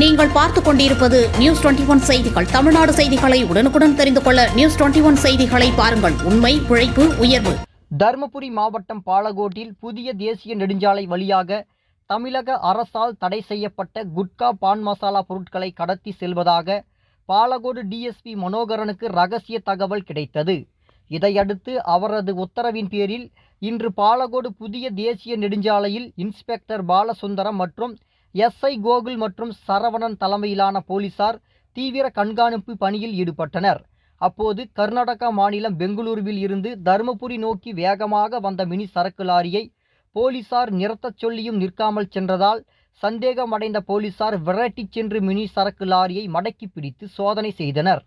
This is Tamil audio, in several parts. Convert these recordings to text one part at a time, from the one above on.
நீங்கள் பார்த்துக் கொண்டிருப்பது நியூஸ் டுவெண்டி ஒன் செய்திகள். தமிழ்நாடு செய்திகளை உடனுக்குடன் தெரிந்து கொள்ள நியூஸ் டுவெண்டி ஒன் செய்திகளை பாருங்கள். உண்மை உழைப்பு உயர்வு. தருமபுரி மாவட்டம் பாலகோட்டில் புதிய தேசிய நெடுஞ்சாலை வழியாக தமிழக அரசால் தடை செய்யப்பட்ட குட்கா பான் மசாலா பொருட்களை கடத்தி செல்வதாக பாலகோடு டிஎஸ்பி மனோகரனுக்கு ரகசிய தகவல் கிடைத்தது. இதையடுத்து அவரது உத்தரவின் பேரில் இன்று பாலகோடு புதிய தேசிய நெடுஞ்சாலையில் இன்ஸ்பெக்டர் பாலசுந்தரம் மற்றும் எஸ்ஐ கோகுல் மற்றும் சரவணன் தலைமையிலான போலீசார் தீவிர கண்காணிப்பு பணியில் ஈடுபட்டனர். அப்போது கர்நாடகா மாநிலம் பெங்களூருவில் இருந்து தருமபுரி நோக்கி வேகமாக வந்த மினி சரக்கு லாரியை போலீசார் நிறுத்தச் சொல்லியும் நிற்காமல் சென்றதால் சந்தேகமடைந்த போலீசார் விரட்டிச் சென்று மினி சரக்கு லாரியை மடக்கி பிடித்து சோதனை செய்தனர்.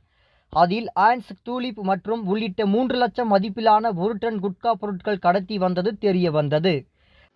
அதில் ஆன்ஸ் தூலிப் மற்றும் உள்ளிட்ட மூன்று லட்சம் மதிப்பிலான ஒரு டன் குட்கா பொருட்கள் கடத்தி வந்தது தெரிய வந்தது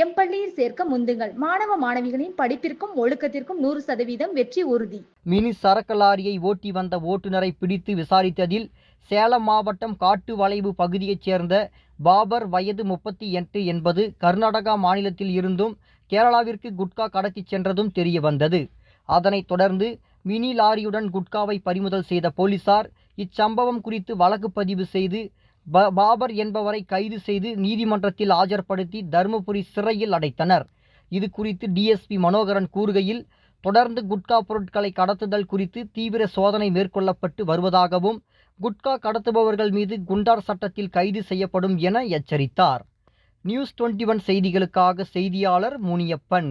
எம் பள்ளியில் சேர்க்க முந்துங்கள். மாணவ மாணவிகளின் படிப்பிற்கும் ஒழுக்கத்திற்கும் நூறு சதவீதம் வெற்றி உறுதி. மினி சரக்கு லாரியை ஓட்டி வந்த ஓட்டுநரை பிடித்து விசாரித்ததில் சேலம் மாவட்டம் காட்டு வளைவு பகுதியைச் சேர்ந்த பாபர் வயது முப்பத்தி எட்டு என்பது கர்நாடகா மாநிலத்தில் இருந்தும் கேரளாவிற்கு குட்கா கடத்திச் சென்றதும் தெரிய வந்தது. அதனைத் தொடர்ந்து மினி லாரியுடன் குட்காவை பறிமுதல் செய்த போலீசார் இச்சம்பவம் குறித்து வழக்கு பதிவு செய்து ப பாபர் என்பவரை கைது செய்து நீதிமன்றத்தில் ஆஜர்படுத்தி தருமபுரி சிறையில் அடைத்தனர். இது குறித்து டிஎஸ்பி மனோகரன் கூறுகையில் தொடர்ந்து குட்கா பொருட்களை கடத்துதல் குறித்து தீவிர சோதனை மேற்கொள்ளப்பட்டு வருவதாகவும் குட்கா கடத்துபவர்கள் மீது குண்டார் சட்டத்தில் கைது செய்யப்படும் என எச்சரித்தார். நியூஸ் டுவெண்ட்டி ஒன் செய்திகளுக்காக செய்தியாளர் முனியப்பன்.